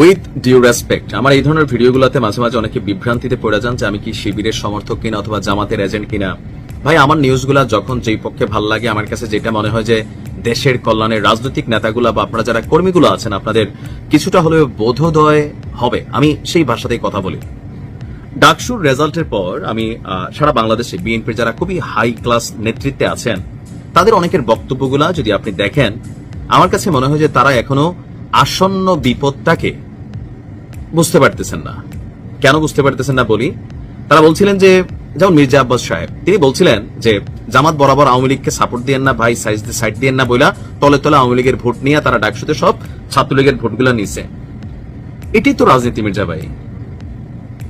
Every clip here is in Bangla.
উইথ ডিউ রেসপেক্ট আমার এই ধরনের ভিডিওগুলোতে মাঝে মাঝে অনেকে বিভ্রান্তিতে পড়ে যান যে আমি কি শিবিরের সমর্থক কিনা অথবা জামাতের এজেন্ট কিনা। ভাই, আমার নিউজগুলা যখন যেই পক্ষে ভালো লাগে, আমার কাছে যেটা মনে হয় যে দেশের কল্যাণের রাজনৈতিক নেতাগুলা বা আপনারা যারা কর্মীগুলো আছেন, আপনাদের কিছুটা হলেও বোধোদয় হবে। আমি সেই ভাষাতেই কথা বলি। ডাকসুর রেজাল্টের পর আমি সারা বাংলাদেশে বিএনপির যারা খুবই হাই ক্লাস নেতৃত্বে আছেন, তাদের অনেকের বক্তব্যগুলা যদি আপনি দেখেন, আমার কাছে মনে হয় যে তারা এখনও আসন্ন বিপদটাকে বুঝতে পারতেছেন না। কেন বুঝতে পারতেছেন না বলি? তারা বলছিলেন যে, যেমন মির্জা আব্বাস সাহেব, তিনি বলছিলেন যে, জামাত বরাবর আওয়ামী লীগকে সাপোর্ট দিয়েন না, ভাই সাইজ সাইড দিয়েন না বইলা তলে তলে আওয়ামী লীগের ভোট নিয়ে তারা ডাকসুতে সব ছাত্রলীগের ভোটগুলো নিছে। এটাই তো রাজনীতি, মির্জা ভাই।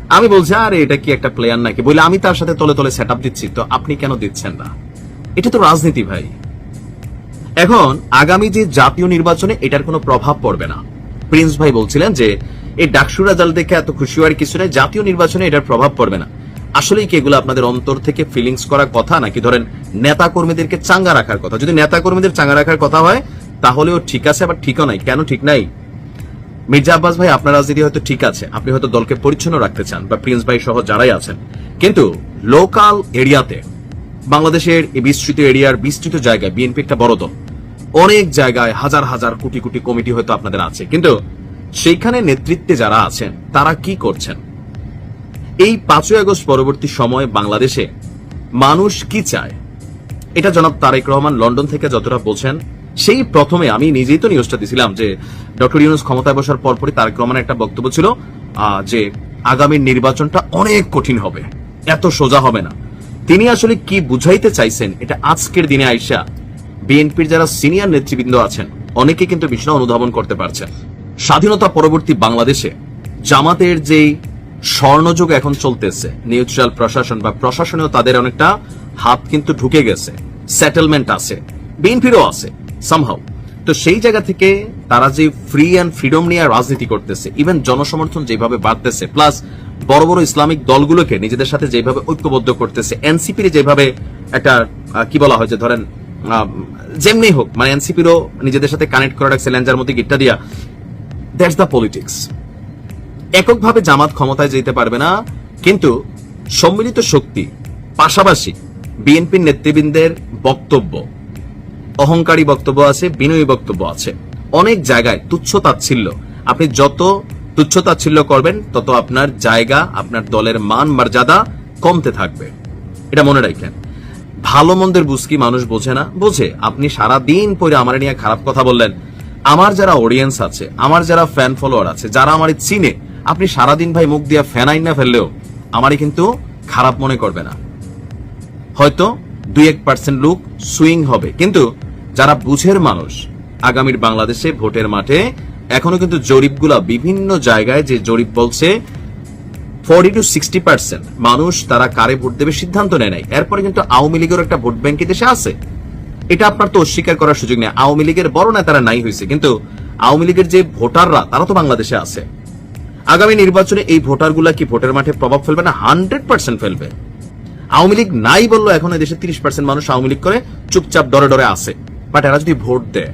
আমি বলছি, আরে, এটা কি একটা প্লেয়ার নাকি? বলে আমি তার সাথে তলে তলে সেট দিচ্ছি, তো আপনি কেন দিচ্ছেন না? এটা তো রাজনীতি, ভাই। এখন, আগামী যে জাতীয় নির্বাচনে এটার কোনো প্রভাব পড়বে না। প্রিন্স ভাই বলছিলেন যে এই ডাকসু রেজাল্ট দেখে এত খুশি হওয়ার কিছু নেই। জাতীয় নির্বাচনে এটার প্রভাব পড়বে না। আসলেই কি এগুলো আপনাদের অন্তর থেকে ফিলিংস করার কথা? নাকি ধরেন নেতা কর্মীদেরকে চাঙ্গা রাখার কথা? যদি নেতা কর্মীদের চাঙ্গা রাখার কথা হয়, তাহলেও ঠিক আছে, আবার ঠিকও নাই। কেন ঠিক নাই? মির্জা আব্বাস ভাই, আপনার রাজনীতি হয়তো ঠিক আছে। আপনি হয়তো দলকে পরিচ্ছন্ন রাখতে চান, বা প্রিন্স ভাই সহ যারাই আছেন। কিন্তু লোকাল এরিয়াতে, বাংলাদেশের এই বিস্তৃত এরিয়ার বিস্তৃত জায়গায় বিএনপি একটা বড় দল, অনেক জায়গায় হাজার হাজার কোটি কোটি কমিটি হয়তো আপনাদের আছে। কিন্তু সেইখানে নেতৃত্বে যারা আছেন, তারা কি করছেন? এই পাঁচই আগস্ট পরবর্তী সময় বাংলাদেশে মানুষ কি চায়? এটা জনাব তারেক রহমান লন্ডন থেকে যতটা বলছেন সেই প্রথমে আমি নিজেই তো নিউজটা দিছিলাম যে ডক্টর ইউনুস ক্ষমতায় বসার পরপরই তারেক রহমানের একটা বক্তব্য ছিল যে আগামী নির্বাচনটা অনেক কঠিন হবে, এত সোজা হবে না। তিনি আসলে কি বুঝাইতে চাইছেন, এটা আজকের দিনে আইসা বিএনপির যারা সিনিয়র নেতৃবৃন্দ আছেন অনেকে কিন্তু বিষয়টা অনুধাবন করতে পারছেন। স্বাধীনতা পরবর্তী বাংলাদেশে জামাতের যেই স্বর্ণযুগ এখন চলতেছে নিউট্রাল প্রশাসন বা প্রশাসনেও তাদের অনেকটা হাত কিন্তু ঢুকে গেছে। সেটেলমেন্ট আছে বিএনপিরও আছে সামহাও তো সেই জায়গা থেকে তারা যে ফ্রি অ্যান্ড ফ্রিডম নিয়ে রাজনীতি করতেছে ইভেন জনসমর্থন যেভাবে বাড়তেছে প্লাস বড় বড় ইসলামিক দলগুলোকে নিজেদের সাথে যেভাবে ঐক্যবদ্ধ করতেছে এনসিপির যেভাবে একটা কি বলা হয় যে ধরেন যেমনি হোক মানে এনসিপিরও নিজেদের সাথে কানেক্ট করে রাখছে মধ্যে গিটটা দিয়া দ্যাটস দ্য পলিটিক্স এককভাবে জামাত ক্ষমতায় যেতে পারবে না, কিন্তু সম্মিলিত শক্তি, পাশাপাশি বিএনপির নেতৃবৃন্দের বক্তব্য, অহংকারী বক্তব্য আছে, বিনয়ী বক্তব্য আছে। অনেক জায়গায় তুচ্ছ তাচ্ছিল্য। আপনি যত তুচ্ছ তাচ্ছিল্য করবেন, তত আপনার জায়গা, আপনার দলের মান, মর্যাদা কমতে থাকবে। এটা মনে রাখেন। ভালো মন্দের বুঝকি মানুষ বোঝে না। বোঝে, আপনি সারা দিন পরে আমার নিয়ে খারাপ কথা বললেন। আমার যারা অডিয়েন্স আছে, আমার যারা ফ্যান ফলোয়ার আছে, যারা আমার চিনে, আপনি সারাদিন ভাই মুখ দিয়া ফ্যান আইন না ফেললেও আমারই কিন্তু খারাপ মনে করবে না। হয়তো দুই এক পার্সেন্ট লোক সুইং হবে, কিন্তু যারা বুঝের মানুষ, আগামীর বাংলাদেশে ভোটের মাঠে, এখনও কিন্তু জরিপগুলা বিভিন্ন জায়গায় যে জরিপ বলছে ফোরটি টু সিক্সটি পার্সেন্ট মানুষ তারা কারে ভোট দেবে সিদ্ধান্ত নেয় নাই। এরপরে কিন্তু আওয়ামী লীগের একটা ভোট ব্যাংক দেশে আছে। এটা আপনার তো অস্বীকার করার সুযোগ নেই। আওয়ামী লীগের বড় নেতারা নাই হয়েছে, কিন্তু আওয়ামী লীগের যে ভোটাররা, তারা তো বাংলাদেশে আছে। আগামী নির্বাচনে এই ভোটারগুলা কি ভোটের মাঠে প্রভাব ফেলবে না? হান্ড্রেড পার্সেন্ট ফেলবে। আওয়ামী লীগ নাই বলল এখন দেশে তিরিশ পার্সেন্ট মানুষ আওয়ামী লীগ করে চুপচাপ ডরে ডরে আসে বাট এরা যদি ভোট দেয়,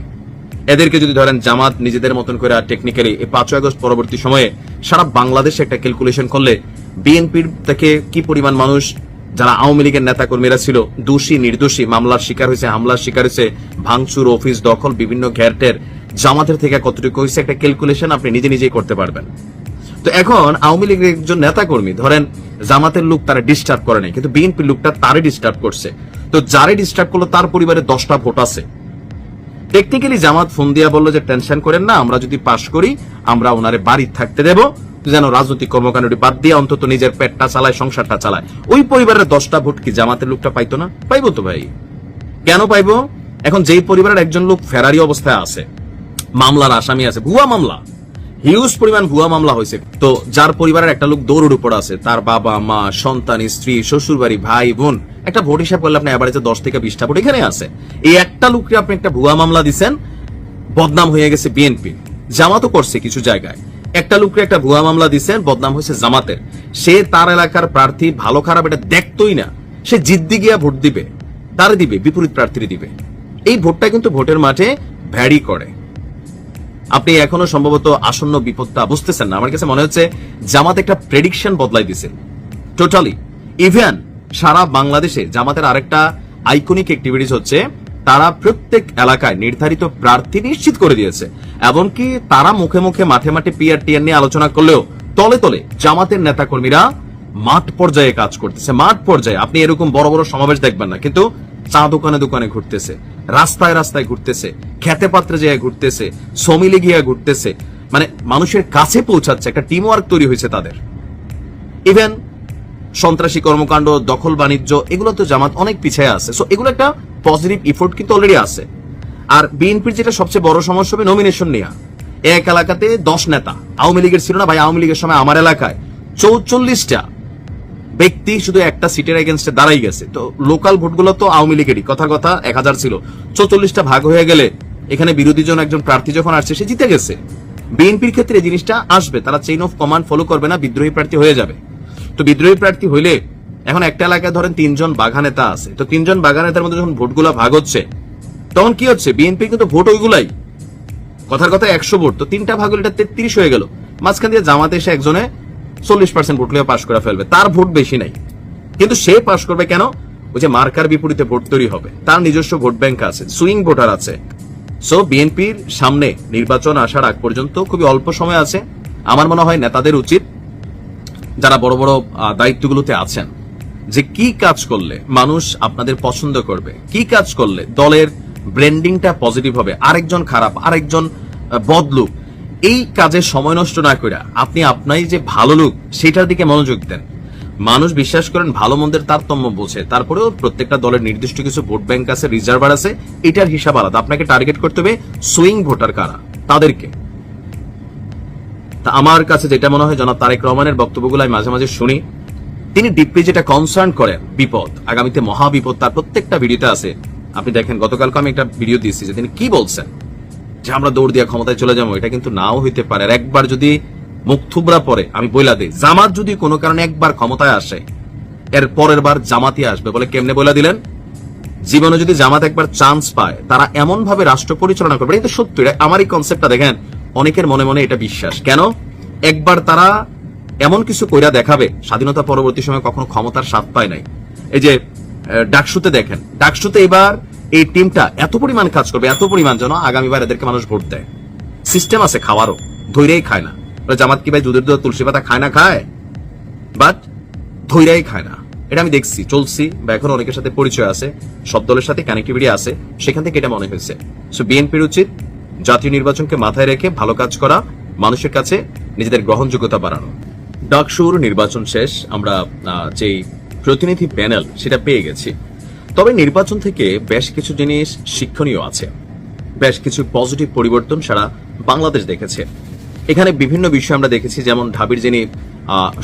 এদেরকে যদি ধরেন জামাত নিজেদের মতন করে টেকনিক্যালি এই পাঁচই আগস্ট পরবর্তী সময়ে সারা বাংলাদেশে একটা ক্যালকুলেশন করলে বিএনপির থেকে কি পরিমাণ মানুষ যারা আওয়ামী লীগের নেতা কর্মীরা ছিল, দোষী, নির্দোষী, মামলার শিকার হয়েছে, হামলার শিকার হয়েছে, ভাঙচুর, অফিস দখল, বিভিন্ন ঘেরটের জামাতের থেকে কতটুকু হয়েছে একটা ক্যালকুলেশন আপনি নিজে নিজেই করতে পারবেন। তো এখন আওয়ামী লীগের একজন নেতা কর্মী ধরেন জামাতের লোক তারা ডিস্টার্ব করে নাই, কিন্তু বিএনপির লোকটা তারে ডিস্টার্ব করছে। তো যারে ডিস্টার্ব করল তার পরিবারে দশটা ভোট আছে। টেকনিক্যালি জামাত ফোন দিয়া বলল যে, টেনশন করেন না, আমরা যদি পাশ করি, আমরা ওনারে বাড়ি থাকতে দেব। যেন রাজনৈতিক কর্মকাণ্ডটি বাদ দিয়ে অন্তত নিজের পেটটা চালায়, সংসারটা চালায়। ওই পরিবারের দশটা ভোট কি জামাতের লোকটা পাইতো না? পাইবো তো ভাই। কেন পাইবো? এখন যেই পরিবারের একজন লোক ফেরারি অবস্থায় আছে, মামলার আসামি আছে, ভুয়া মামলা। হিউজ পরিমাণ ভুয়া মামলা হয়েছে। তো যার পরিবারের একটা লোক দৌড়ের উপর আছে, তার বাবা, মা, সন্তান, স্ত্রী শ্বশুর বাড়ি ভাই, বোন, একটা ভোট হিসাব করলে আপনি এবারে দশ থেকে বিশটা ভোট এখানে আছে। এই একটা লোককে আপনি একটা ভুয়া মামলা দিচ্ছেন বদনাম হয়ে গেছে বিএনপি। জামাতও করছে কিছু জায়গায়। একটা লোককে একটা ভুয়া মামলা দিচ্ছেন বদনাম হয়েছে জামাতের। সে তার এলাকার প্রার্থী ভালো খারাপ, এটা দেখতোই না। সে জিদ্দি গিয়া ভোট দিবে, তারে দিবে, বিপরীত প্রার্থীর দিবে। এই ভোটটা কিন্তু ভোটের মাঠে ভ্যারি করে। আপনি এখনও সম্ভবত আসন্ন বিপদটা বুঝতেছেন না। আমার কাছে মনে হচ্ছে জামাত একটা প্রেডিকশন বদলাই দিছে। টোটালি ইভেন সারা বাংলাদেশে জামাতের আরেকটা আইকনিক অ্যাক্টিভিটিস হচ্ছে তারা প্রত্যেক এলাকায় নির্ধারিত প্রার্থী নিশ্চিত করে দিয়েছে। এমনকি তারা মুখে মুখে, মাঠে মাঠে পিআর টিআর নিয়ে আলোচনা করলেও তলে তলে জামাতের নেতাকর্মীরা মাঠ পর্যায়ে কাজ করতেছে। মাঠ পর্যায়ে। আপনি এরকম বড় বড় সমাবেশ দেখবেন না। কিন্তু চা দোকানে দোকানে ঘুরতেছে, রাস্তায় রাস্তায় ঘুরতেছে, খেতে পাত্রে যেয়ে ঘুরতেছে সমিলে গিয়ে ঘুরতেছে। মানে মানুষের কাছে পৌঁছাচ্ছে, একটা টিম ওয়ার্ক তৈরি হয়েছে তাদের। ইভেন সন্ত্রাসী কর্মকাণ্ড, দখল বাণিজ্য, এগুলো তো জামাত অনেক পিছিয়ে আছে। সো এগুলো একটা পজিটিভ ইফোর্ট কিন্তু অলরেডি আছে। আর বিএনপির যেটা সবচেয়ে বড় সমস্যা হবে নমিনেশন নেওয়া এক এলাকাতে দশ নেতা, আওয়ামী লীগের ছিল না ভাই, আওয়ামী লীগের সময় আমার এলাকায় চৌচল্লিশটা ব্যক্তি শুধু একটা সিটের এগেনস্টে দাঁড়াই গেছে। তো লোকাল ভোটগুলো তো আওয়ামী লীগেরই, কথা কথা এক হাজার ছিল। চৌচল্লিশটা ভাগ হয়ে গেলে এখানে বিরোধী জন একজন প্রার্থী যখন আসছে, সে জিতে গেছে। বিএনপির ক্ষেত্রে জিনিসটা আসবে, তারা চেইন অফ কমান্ড ফলো করবে না, বিদ্রোহী প্রার্থী হয়ে যাবে। তো বিদ্রোহী প্রার্থী হইলে এখন একটা এলাকায় ধরেন তিনজন বাঘা নেতা আছে, তো তিনজন বাঘা নেতার মধ্যে যখন ভোটগুলো ভাগ হচ্ছে, তখন কি হচ্ছে? বিএনপি কিন্তু ভোট ওইগুলাই। কথার কথা একশো ভোট, তো তিনটা ভাগ এটা তেত্রিশ হয়ে গেল। মাঝখান দিয়ে জামাতে এসে একজনে চল্লিশ পার্সেন্ট ভোট লিয়ে পাশ করে ফেলবে, তার ভোট বেশি নাই। কিন্তু সে পাশ করবে কেন? ওই যে মার্কার বিপরীতে ভোট তৈরি হবে, তার নিজস্ব ভোট ব্যাংক আছে, সুইং ভোটার আছে। সো বিএনপির সামনে নির্বাচন আসার আগ পর্যন্ত খুবই অল্প সময় আছে। আমার মনে হয় নেতাদের উচিত যারা বড় বড় দায়িত্বগুলোতে আছেন যে কি কাজ করলে মানুষ আপনাদের পছন্দ করবে? কি কাজ করলে দলের ব্র্যান্ডিংটা পজিটিভ হবে? আরেকজন খারাপ, আরেকজন বদলুক। এই কাজে সময় নষ্ট না করে আপনি আপনাই যে ভালো লোক সেটার দিকে মনোযোগ দেন। মানুষ বিশ্বাস করেন ভালো মন্দের তারতম্য বোঝে। তারপরেও প্রত্যেকটা দলের নির্দিষ্ট কিছু ভোট ব্যাংক আছে রিজার্ভার আছে, এটার হিসাব আলাদা। আপনাকে টার্গেট করতে হবে সুইং ভোটার কারা? তাদেরকে। তা আমার কাছে যেটা মনে হয় জনাব তারেক রহমানের বক্তব্যগুলো আমি মাঝে মাঝে শুনি। তিনি ডিপলি যেটা কনসার্ন করেন, বিপদ, আগামীতে মহা বিপদ, তার প্রত্যেকটা ভিডিওতে আছে। আপনি দেখেন, গতকালকে আমি একটা ভিডিও দিয়েছি যে তিনি কি বলছেন? যে আমরা দৌড় দিয়ে ক্ষমতায় চলে যাব, এটা কিন্তু নাও হইতে পারে। আর একবার যদি মুখ পরে আমি বইলা দিই, জামাত যদি কোনো কারণে একবার ক্ষমতায় আসে, এর পরের বার জামাতি আসবে বলে কেমনে বলে দিলেন? জীবনে যদি জামাত একবার চান্স পায়, তারা এমন ভাবে রাষ্ট্র পরিচালনা করবে, এটা সত্যি, এটা আমারই কনসেপ্টটা দেখেন, অনেকের মনে মনে এটা বিশ্বাস। কেন? একবার তারা এমন কিছু কইরা দেখাবে, স্বাধীনতা পরবর্তী সময় কখনো ক্ষমতার স্বাদ পায় নাই। এই যে ডাকসুতে দেখেন, ডাকসুতে এবার এই টিমটা এত পরিমাণ কাজ করবে, এত পরিমাণ যেন আগামীবার এদেরকে মানুষ ভোট দেয়। সিস্টেম আছে, খাওয়ারও, ধৈর্যই খায় না। জামাত কি ভাই দুধের দুধ তুলসী পাতা খায় না খায়? বাট, ধৈর্যই খায় না। এটা আমি দেখছি, চলছি, বা এখন অনেকের সাথে পরিচয় আছে, সব দলের সাথে কানেক্টিভিটি আছে, সেখান থেকে এটা মনে হয়েছে। সো বিএনপির উচিত জাতীয় নির্বাচনকে মাথায় রেখে ভালো কাজ করা, মানুষের কাছে নিজেদের গ্রহণযোগ্যতা বাড়ানো। ডাকসুর নির্বাচন শেষ, আমরা যেই প্রতিনিধি প্যানেল, সেটা পেয়ে গেছি। তবে নির্বাচন থেকে বেশ কিছু জিনিস শিক্ষণীয় আছে। বেশ কিছু পজিটিভ পরিবর্তন সারা বাংলাদেশ দেখেছে। এখানে বিভিন্ন বিষয় আমরা দেখেছি, যেমন ঢাবির যিনি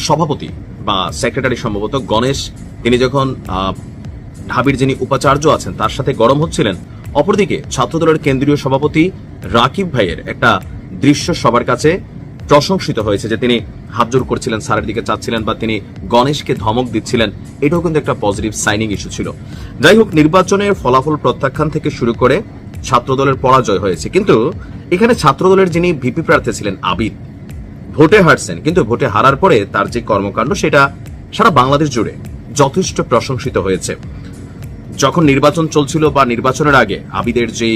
সভাপতি বা সেক্রেটারি সম্ভবত গণেশ, তিনি যখন ঢাবির যিনি উপাচার্য আছেন, তার সাথে গরম হচ্ছিলেন, অপরদিকে ছাত্রদলের কেন্দ্রীয় সভাপতি রাকিব ভাইয়ের একটা দৃশ্য সবার কাছে প্রশংসিত হয়েছে যে তিনি হাত জোর করছিলেন, স্যারের দিকে চাচ্ছিলেন বা তিনি গণেশকে ধমক দিচ্ছিলেন। এটাও কিন্তু একটা পজিটিভ সাইনিং ইস্যু ছিল। যাই হোক, নির্বাচনের ফলাফল প্রত্যাখ্যান থেকে শুরু করে ছাত্রদলের পরাজয় হয়েছে। কিন্তু এখানে ছাত্রদলের যিনি ভিপি প্রার্থী ছিলেন আবিদ, ভোটে হারছেন। কিন্তু ভোটে হারার পরে তার যে কর্মকাণ্ড, সেটা সারা বাংলাদেশ জুড়ে যথেষ্ট প্রশংসিত হয়েছে। যখন নির্বাচন চলছিল বা নির্বাচনের আগে আবিদের যে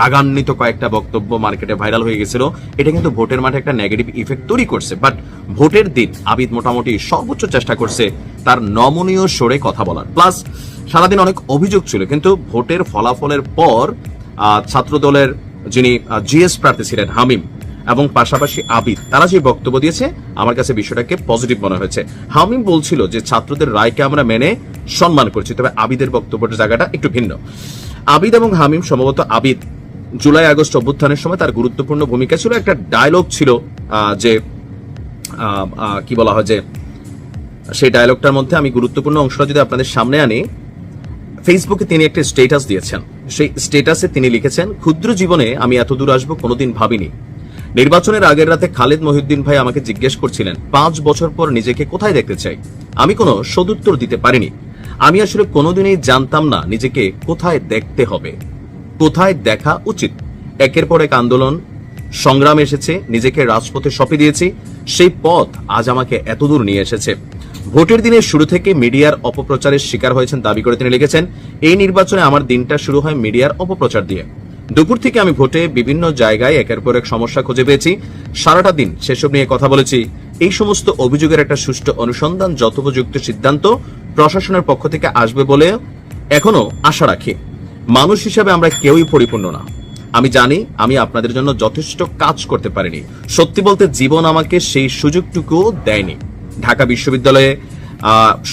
রাগান্বিত কয়েকটা বক্তব্য মার্কেটে ভাইরাল হয়ে গেছিল এটা কিন্তু ভোটের মাঠে একটা নেগেটিভ ইফেক্ট তৈরি করছে। বাট ভোটের দিন আবিদ মোটামুটি সর্বোচ্চ চেষ্টা করছে তার নমনীয় সরে কথা বলার। প্লাস সারাদিন অনেক অভিযোগ ছিল কিন্তু ভোটের ফলাফলের পর আহ, ছাত্রদলের যিনি জিএস প্রার্থী ছিলেন হামিম এবং পাশাপাশি আবিদ তারা যে বক্তব্য দিয়েছে আমার কাছে বিষয়টাকে পজিটিভ মনে হয়েছে। হামিম বলছিল যে ছাত্রদের রায়কে আমরা মেনে সম্মান করছি তবে আবিদের বক্তব্যের জায়গাটা একটু ভিন্ন। আবিদ এবং হামিম সম্ভবত আবিদ জুলাই, আগস্ট অভ্যুত্থানের সময় তার গুরুত্বপূর্ণ ভূমিকা ছিল একটা ডায়লগ ছিল যে কি বলা হয় যে, সেই ডায়লগটার মধ্যে আমি গুরুত্বপূর্ণ অংশটা যদি আপনাদের সামনে আনি ফেসবুকে তিনি একটা স্টেটাস দিয়েছেন। সেই স্টেটাসে তিনি লিখেছেন, ক্ষুদ্র জীবনে আমি এত দূর আসব কোনোদিন ভাবিনি। নির্বাচনের আগের রাতে খালেদ মহিউদ্দিন ভাই আমাকে জিজ্ঞেস করছিলেন, পাঁচ বছর পর নিজেকে কোথায় দেখতে চাই? আমি কোনো সদুত্তর দিতে পারিনি। আমি আসলে কোনোদিনই জানতাম না নিজেকে কোথায় দেখতে হবে। কোথায় দেখা উচিত? একের পর এক আন্দোলন, সংগ্রাম এসেছে, নিজেকে রাজপথে সঁপে দিয়েছি, সেই পথ আজ আমাকে এতদূর নিয়ে এসেছে। ভোটের দিনের শুরু থেকে মিডিয়ার অপপ্রচারের শিকার হয়েছেন দাবি করে তিনি লিখেছেন, এই নির্বাচনে আমার দিনটা শুরু হয় মিডিয়ার অপপ্রচার দিয়ে। দুপুর থেকে আমি ভোটে বিভিন্ন জায়গায় একের পর এক সমস্যা খুঁজে পেয়েছি। সারাটা দিন সেসব নিয়ে কথা বলেছি। এই সমস্ত অভিযোগের একটা সুষ্ঠু অনুসন্ধান, যথোপযুক্ত সিদ্ধান্ত প্রশাসনের পক্ষ থেকে আসবে বলে এখনও আশা রাখি। মানুষ হিসাবে আমরা কেউই পরিপূর্ণ না। আমি জানি, আমি আপনাদের জন্য যথেষ্ট কাজ করতে পারিনি। সত্যি বলতে জীবন আমাকে সেই সুযোগটুকু দেয়নি। ঢাকা বিশ্ববিদ্যালয়ে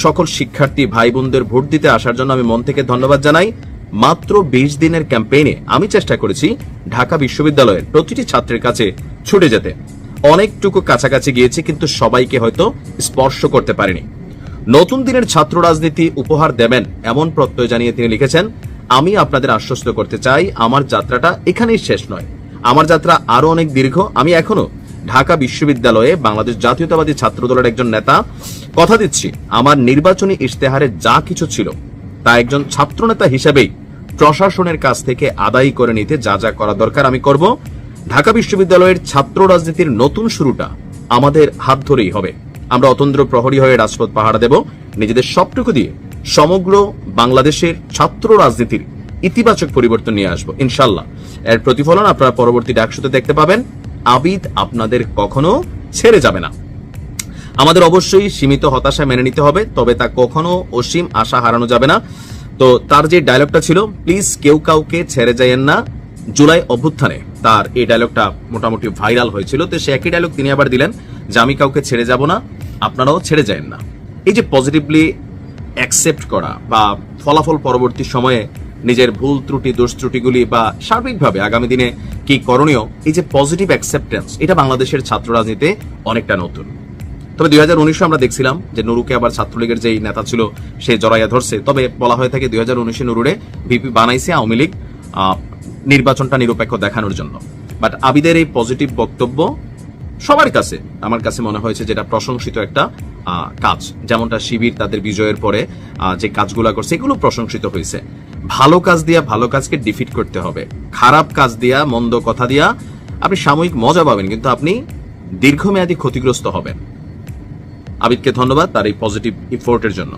সকল শিক্ষার্থী ভাই বোনদের ভোট দিতে আসার জন্য আমি মন থেকে ধন্যবাদ জানাই। মাত্র বিশ দিনের ক্যাম্পেইনে আমি চেষ্টা করেছি ঢাকা বিশ্ববিদ্যালয়ের প্রতিটি ছাত্রের কাছে ছুটে যেতে। অনেকটুকু কাছাকাছি গিয়েছি, কিন্তু সবাইকে হয়তো স্পর্শ করতে পারিনি। নতুন দিনের ছাত্র রাজনীতি উপহার দেবেন এমন প্রত্যয় জানিয়ে তিনি লিখেছেন, আমি আপনাদের আশ্বস্ত করতে চাই, আমার যাত্রাটা এখানেই শেষ নয়। আমার যাত্রা আরও অনেক দীর্ঘ। আমি এখনও ঢাকা বিশ্ববিদ্যালয়ে বাংলাদেশ জাতীয়তাবাদী ছাত্র দলের একজন নেতা। কথা দিচ্ছি, আমার নির্বাচনী ইশতেহারে যা কিছু ছিল, তা একজন ছাত্রনেতা হিসেবেই প্রশাসনের কাছ থেকে আদায় করে নিতে যা যা করা দরকার আমি করব। ঢাকা বিশ্ববিদ্যালয়ের ছাত্র রাজনীতির নতুন শুরুটা আমাদের হাত ধরেই হবে। আমরা অতন্দ্র প্রহরী হয়ে রাজপথ পাহারা দেব। নিজেদের সবটুকু দিয়ে সমগ্র বাংলাদেশের ছাত্র রাজনীতির ইতিবাচক পরিবর্তন নিয়ে আসব, ইনশাল্লাহ। এর প্রতিফলন আপনারা পরবর্তী ডাকসুতে দেখতে পাবেন। আবিদ আপনাদের কখনো ছেড়ে যাবে না। আমাদের অবশ্যই সীমিত হতাশা মেনে নিতে হবে, তবে তা কখনো অসীম আশা হারানো যাবে না। তো তার যে ডায়লগটা ছিল প্লিজ কেউ কাউকে ছেড়ে যাইয়েন না। জুলাই অভ্যুত্থানে তার এই ডায়লগটা মোটামুটি ভাইরাল হয়েছিল, তো সে একই ডায়লগ তিনি আবার দিলেন যে, আমি কাউকে ছেড়ে যাব না। আপনারাও ছেড়ে যায়েন না। এই যে পজিটিভলি অ্যাকসেপ্ট করা বা ফলাফল পরবর্তী সময়ে নিজের ভুল ত্রুটি, দোষ ত্রুটিগুলি বা সার্বিকভাবে আগামী দিনে কি করণীয়, এই যে পজিটিভ অ্যাকসেপ্টেন্স এটা বাংলাদেশের ছাত্র রাজনীতিতে অনেকটা নতুন। তবে দুই হাজার উনিশে আমরা দেখছিলাম যে নুরুকে আবার ছাত্রলীগের যেই নেতা ছিল, সে জড়াইয়া ধরছে। তবে বলা হয়ে থাকে দুই হাজার উনিশে নুরুরে ভিপি বানাইছে আওয়ামী লীগ নির্বাচনটা নিরপেক্ষ দেখানোর জন্য। বাট আবিদের এই পজিটিভ বক্তব্য সবার কাছে আমার কাছে মনে হয়েছে যেটা প্রশংসিত একটা কাজ। যেমনটা শিবির তাদের বিজয়ের পরে যে কাজগুলা করছে, এগুলো প্রশংসিত হয়েছে। ভালো কাজ দিয়া ভালো কাজকে ডিফিট করতে হবে। খারাপ কাজ দিয়া, মন্দ কথা দিয়া আপনি সাময়িক মজা পাবেন, কিন্তু আপনি দীর্ঘমেয়াদী ক্ষতিগ্রস্ত হবেন। আবিদকে ধন্যবাদ তার এই পজিটিভ ইফোর্টের জন্য।